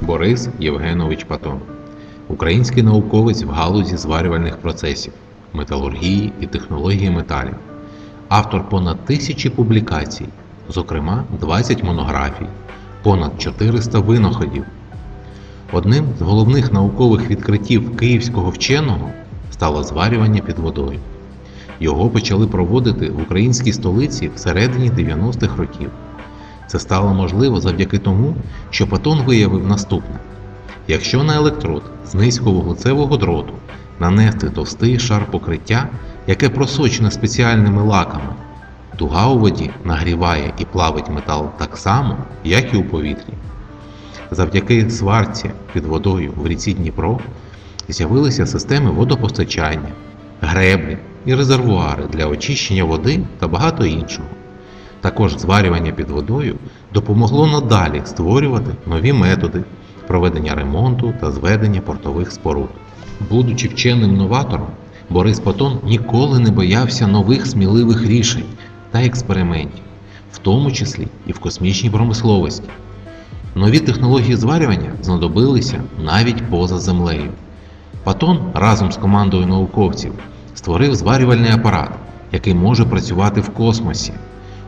Борис Євгенович Патон, український науковець в галузі зварювальних процесів, металургії і технології металів, автор понад тисячі публікацій, зокрема 20 монографій, понад 400 винаходів. Одним з головних наукових відкриттів київського вченого стало зварювання під водою. Його почали проводити в українській столиці всередині 90-х років. Це стало можливо завдяки тому, що Патон виявив наступне: якщо на електрод з низьковуглецевого дроту нанести товстий шар покриття, яке просочене спеціальними лаками, туга у воді нагріває і плавить метал так само, як і у повітрі. Завдяки сварці під водою в ріці Дніпро з'явилися системи водопостачання, греблі і резервуари для очищення води та багато іншого. Також зварювання під водою допомогло надалі створювати нові методи проведення ремонту та зведення портових споруд. Будучи вченим новатором, Борис Патон ніколи не боявся нових сміливих рішень та експериментів, в тому числі і в космічній промисловості. Нові технології зварювання знадобилися навіть поза землею. Патон разом з командою науковців створив зварювальний апарат, який може працювати в космосі.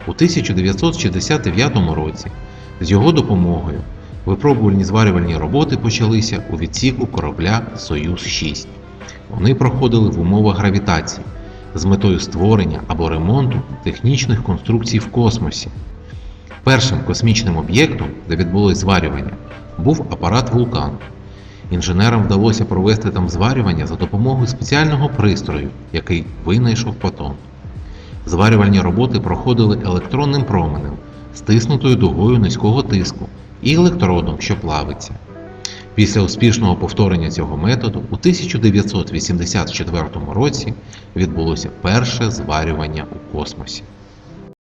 У 1969 році з його допомогою випробувальні зварювальні роботи почалися у відсіку корабля Союз-6. Вони проходили в умовах гравітації з метою створення або ремонту технічних конструкцій в космосі. Першим космічним об'єктом, де відбулось зварювання, був апарат Вулкан. Інженерам вдалося провести там зварювання за допомогою спеціального пристрою, який винайшов Патон. Зварювальні роботи проходили електронним променем, стиснутою дугою низького тиску і електродом, що плавиться. Після успішного повторення цього методу у 1984 році відбулося перше зварювання у космосі.